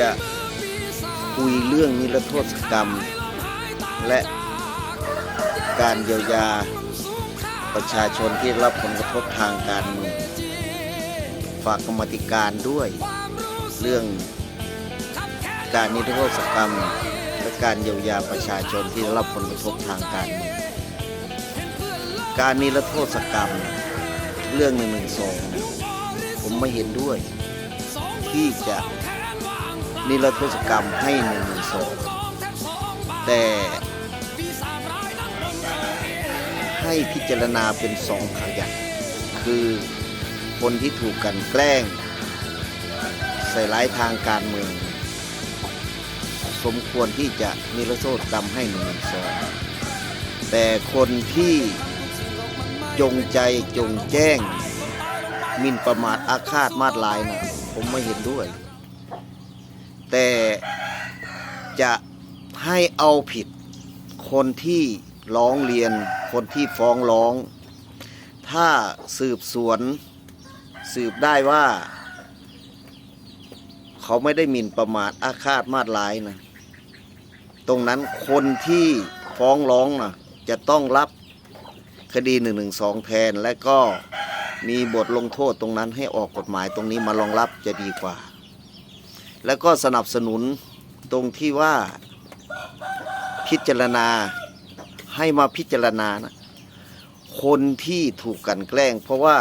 จะคุยเรื่องนิรโทษกรรม และการเยียวยาประชาชนที่รับผลกระทบทางการเมืองฝากกรรมธิการด้วย เรื่องการนิรโทษกรรม และการเยียวยาประชาชนที่รับผลกระทบทางการเมืองการนิรโทษกรรม เรื่องหนึ่งหนึ่งสองผมไม่เห็นด้วย ที่จะ นิรโทษกรรมให้หนึ่งหนึ่งสองแต่ให้พิจารณาเป็นสองขยักคือคนที่ถูกกันแกล้ง ใส่ร้ายทางการเมือง สมควรที่จะนิรโทษกรรมให้หนึ่งหนึ่งสองแต่คนที่จงใจจงแจ้งมินประมาทอาฆาตมาดลายนะผมไม่เห็นด้วย แต่จะให้เอาผิดคนที่ร้องเรียนคนที่ฟ้องร้อง ถ้าสืบสวนสืบได้ว่า เขาไม่ได้หมิ่นประมาทอาฆาตมาดร้ายนะตรงนั้นคนที่ฟ้องร้องนะจะต้องรับคดี1นึแทนและก็มีบทลงโทษตรงนั้นให้ออกกฎหมายตรงนี้มารองรับจะดีกว่า แล้วก็สนับสนุนตรงที่ว่าพิจารณาให้มาพิจารณานะคนที่ถูกกลันแกล้ง เพราะว่า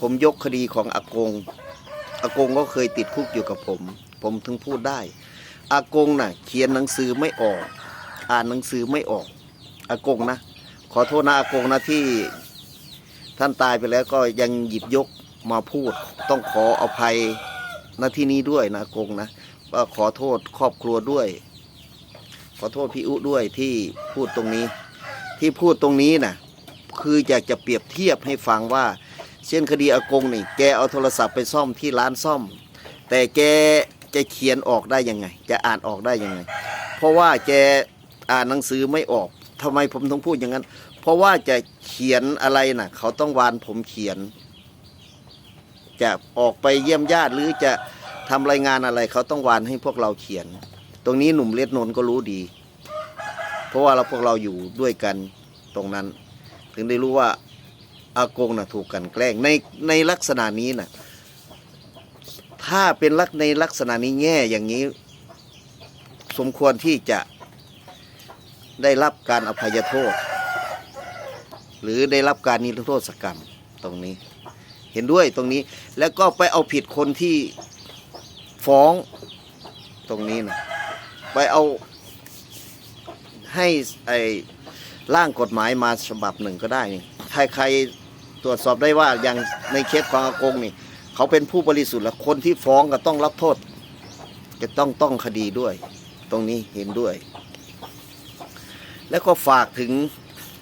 ผมยกคดีของอากงอากงก็เคยติดคุกอยู่กับผม ผมถึงพูดได้ อากงน่ะ เขียนหนังสือไม่ออก อ่านหนังสือไม่ออก อากงนะ ขอโทษนะอากงนะที่ท่านตายไปแล้วก็ยังหยิบยกมาพูด ต้องขออภัย ณที่นี้ด้วยนะกงนะว่าขอโทษครอบครัวด้วย ขอโทษพี่อุด้วยที่พูดตรงนี้ ที่พูดตรงนี้นะคืออยากจะเปรียบเทียบให้ฟังว่า เช่นคดีอากงนี่ แกเอาโทรศัพท์ไปซ่อมที่ร้านซ่อม แต่แกจะเขียนออกได้ยังไง จะอ่านออกได้ยังไง เพราะว่าแกอ่านหนังสือไม่ออกทำไมผมต้องพูดอย่างนั้น เพราะว่าจะเขียนอะไรน่ะ เขาต้องวานผมเขียน จะออกไปเยี่ยมญาติหรือจะทำรายงานอะไรเขาต้องวานให้พวกเราเขียน ตรงนี้หนุ่มเล็ดนนก็รู้ดี เพราะว่าเราพวกเราอยู่ด้วยกันตรงนั้น ถึงได้รู้ว่าอากงน่ะถูกกันแกล้งในในลักษณะนี้น่ะถ้าเป็นลักในลักษณะนี้แง่อย่างนี้ สมควรที่จะได้รับการอภัยโทษ หรือได้รับการนิรโทษกรรมตรงนี้ เห็นด้วยตรงนี้ แล้วก็ไปเอาผิดคนที่ฟ้องตรงนี้นะไปเอาให้ไอ้ร่างกฎหมายมาฉบับหนึ่งก็ได้นี่ใครใครตรวจสอบได้ว่าอย่างในเคสของอากงนี่ เขาเป็นผู้บริสุทธิ์แล้วคนที่ฟ้องก็ต้องรับโทษ จะต้องต้องคดีด้วย ตรงนี้เห็นด้วย แล้วก็ฝากถึง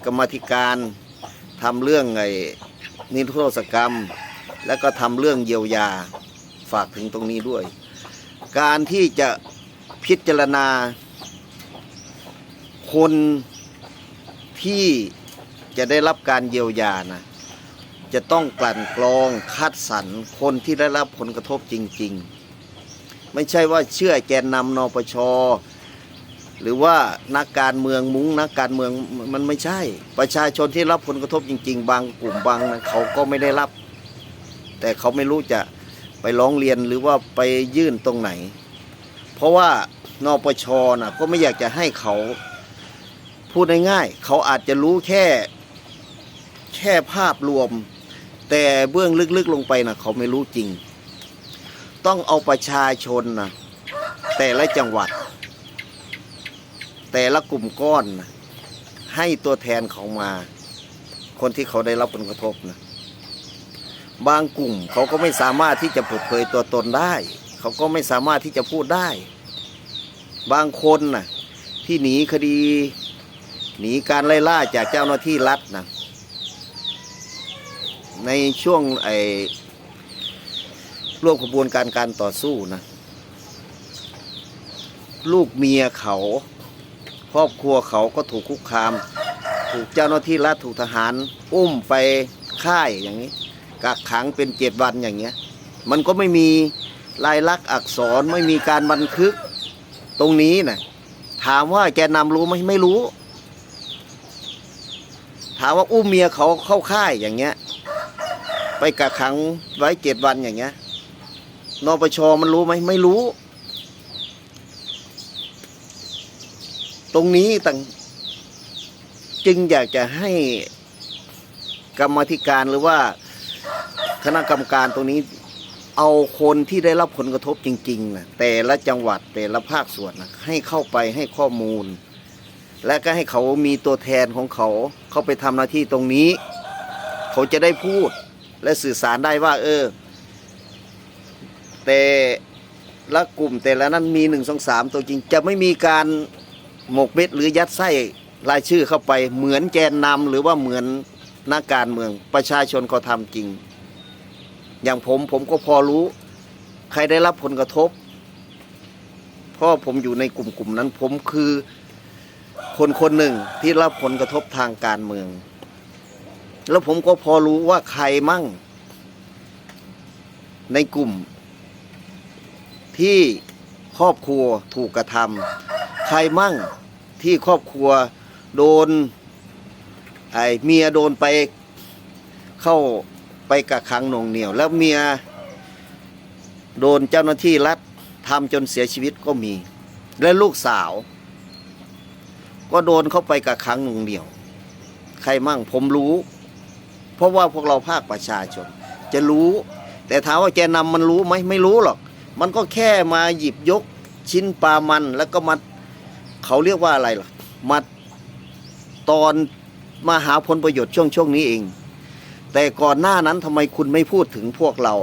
กรรมธิการทำเรื่องไอ้ นิรโทษกรรม แล้วก็ทำเรื่องเยียวยาฝากถึงตรงนี้ด้วย การที่จะพิจารณา คนที่จะได้รับการเยียวยานะจะต้องกลั่นกรองคัดสรรคนที่ได้รับผลกระทบจริง ๆ ไม่ใช่ว่าเชื่อแกนนำนปช หรือว่านักการเมืองมุ้งนักการเมืองมันไม่ใช่ ประชาชนที่รับผลกระทบจริง ๆ บางกลุ่มบางนะเขาก็ไม่ได้รับ แต่เขาไม่รู้จะไปร้องเรียนหรือว่าไปยื่นตรงไหน เพราะว่านปชนะก็ไม่อยากจะให้เขาพูดง่ายๆเขาอาจจะรู้แค่แค่ภาพรวม แต่เบื้องลึกๆลงไปนะเขาไม่รู้จริง ต้องเอาประชาชนนะแต่ละจังหวัด แต่ละกลุ่มก้อนนะให้ตัวแทนเขามา คนที่เขาได้รับผลกระทบนะบางกลุ่มเขาก็ไม่สามารถที่จะเปิดเผยตัวตนได้ เขาก็ไม่สามารถที่จะพูดได้ บางคนนะที่หนีคดี หนีการไล่ล่าจากเจ้าหน้าที่รัฐนะในช่วงไอ้ร่วมขบวนการการต่อสู้นะลูกเมียเขา ครอบครัวเขาก็ถูกคุกคาม ถูกเจ้าหน้าที่รัฐถูกทหาร อุ้มไปค่ายอย่างนี้กักขังเป็นเจ็ดวันอย่างเงี้ย มันก็ไม่มีลายลักษณ์อักษรไม่มีการบันทึกตรงนี้นะถามว่าแกนนำรู้ไหมไม่รู้ ถามว่าอุ้มเมียเขาเข้าค่ายอย่างเงี้ย ไปกักขังไว้เจ็ดวันอย่างเงี้ยนปชมันรู้ไหมไม่รู้ ตรงนี้ต่างจึงอยากจะให้กรรมธิการหรือว่าคณะกรรมการตรงนี้เอาคนที่ได้รับผลกระทบจริงๆนะแต่ละจังหวัดแต่ละภาคส่วนนะให้เข้าไปให้ข้อมูล และก็ให้เขามีตัวแทนของเขาเข้าไปทำหน้าที่ตรงนี้ เขาจะได้พูดและสื่อสารได้ว่า เออ แต่ละกลุ่มแต่ละนั้นมีหนึ่งสองสามตัวจริง จะไม่มีการ หมกเม็ดหรือยัดไส้รายชื่อเข้าไปเหมือนแกนนำหรือว่าเหมือนนักการเมืองประชาชนเขาทำจริง อย่างผมผมก็พอรู้ ใครได้รับผลกระทบเพราะผมอยู่ในกลุ่มกลุ่มนั้น ผมคือคนคนหนึ่งที่รับผลกระทบทางการเมือง แล้วผมก็พอรู้ว่าใครมั่ง ในกลุ่มที่ครอบครัวถูกกระทำ ใครมั่งที่ครอบครัวโดนไอ้เมียโดนไปเข้าไปกักขังหน่วงเหนียว แล้วเมียโดนเจ้าหน้าที่รัฐทำจนเสียชีวิตก็มี และลูกสาว ก็โดนเข้าไปกักขังหน่วงเหนียว ใครมั่งผมรู้ เพราะว่าพวกเราภาคประชาชน จะรู้ แต่ถามว่าแกนนำมันรู้ไหมไม่รู้หรอก มันก็แค่มาหยิบยกชิ้นปลามันแล้วก็มา เขาเรียกว่าอะไรล่ะมาตอนมาหาผลประโยชน์ช่วงช่วงนี้เอง แต่ก่อนหน้านั้นทำไมคุณไม่พูดถึงพวกเรา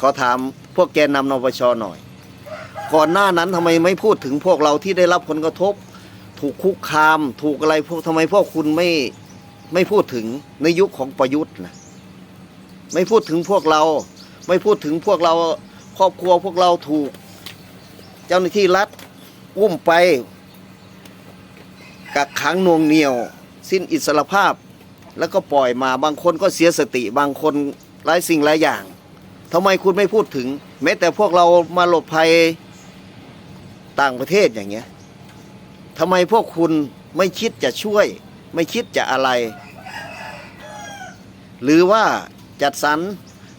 ขอถามพวกแกนนำนปชหน่อย ก่อนหน้านั้นทำไมไม่พูดถึงพวกเราที่ได้รับผลกระทบ ถูกคุกคาม ถูกอะไรพวกทำไมพวกคุณไม่ไม่พูดถึงในยุคของประยุทธ์นะไม่พูดถึงพวกเรา ไม่พูดถึงพวกเราครอบครัวพวกเราถูก เจ้าหน้าที่รัฐ อุ้มไปกักขังนวงเหนียว สิ้นอิสรภาพ แล้วก็ปล่อยมาบางคนก็เสียสติบางคนหลายสิ่งหลายอย่างทำไมคุณไม่พูดถึง แม้แต่พวกเรามาหลบภัยต่างประเทศอย่างเงี้ยทำไมพวกคุณไม่คิดจะช่วย ไม่คิดจะอะไร หรือว่าจัดสรร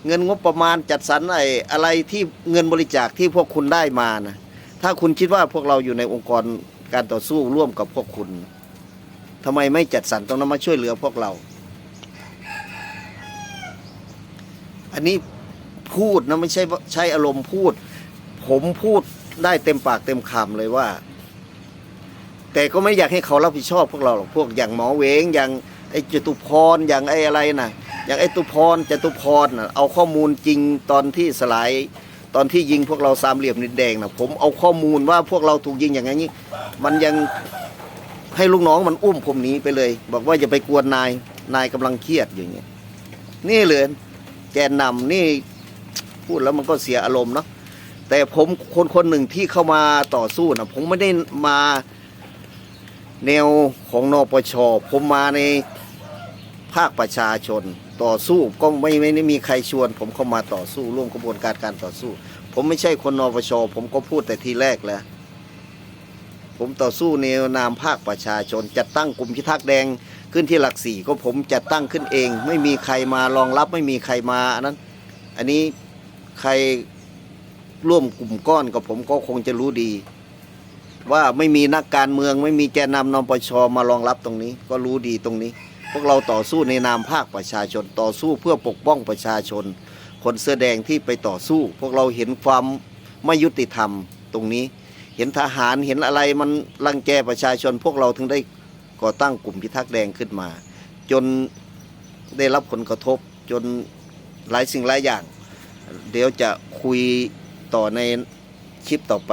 เงินงบประมาณจัดสรรไอ้อะไรที่เงินบริจาคที่พวกคุณได้มานะ ถ้าคุณคิดว่าพวกเราอยู่ในองค์กรการต่อสู้ร่วมกับพวกคุณทำไมไม่จัดสรรตรงนั้นมาช่วยเหลือพวกเรา อันนี้พูดนะไม่ใช่ใช้อารมณ์พูด ผมพูดได้เต็มปากเต็มคำเลยว่า แต่ก็ไม่อยากให้เขารับผิดชอบพวกเราหรอกพวกอย่างหมอเวงอย่างไอ้จตุพรอย่างไอ้อะไรนะอย่างไอ้ตุพรจตุพรนะเอาข้อมูลจริงตอนที่สลาย ตอนที่ยิงพวกเราสามเหลี่ยมนิดแดงนะผมเอาข้อมูลว่าพวกเราถูกยิงอย่างนี้ มันยังให้ลูกน้องมันอุ้มผมหนีไปเลย บอกว่าอย่าไปกวนนายนายกำลังเครียดอย่างเงี้ยนี่เลยแกนนำนี่พูดแล้วมันก็เสียอารมณ์เนาะแต่ผมคนคนหนึ่งที่เข้ามาต่อสู้นะผมไม่ได้มาแนวของนปชผมมาใน ภาคประชาชนต่อสู้ก็ไม่ไม่ได้มีใครชวน ผมเข้ามาต่อสู้ร่วมกระบวนการการต่อสู้ ผมไม่ใช่คนนปชผมก็พูดแต่ทีแรกแล้ว ผมต่อสู้ในนามภาคประชาชนจัดตั้งกลุ่มพิทักษ์แดงขึ้นที่หลักสี่ก็ผมจัดตั้งขึ้นเอง ไม่มีใครมารองรับไม่มีใครมาอันนั้น อันนี้ใครร่วมกลุ่มก้อนกับผมก็คงจะรู้ดี ว่าไม่มีนักการเมือง ไม่มีแกนนำนปชมารองรับตรงนี้ ก็รู้ดีตรงนี้ พวกเราต่อสู้ในนามภาคประชาชนต่อสู้เพื่อปกป้องประชาชน คนเสื้อแดงที่ไปต่อสู้ พวกเราเห็นความไม่ยุติธรรมตรงนี้ เห็นทหารเห็นอะไรมันรังแกประชาชน พวกเราถึงได้ก่อตั้งกลุ่มพิทักษ์แดงขึ้นมา จนได้รับผลกระทบจนหลายสิ่งหลายอย่าง เดี๋ยวจะคุยต่อในคลิปต่อไป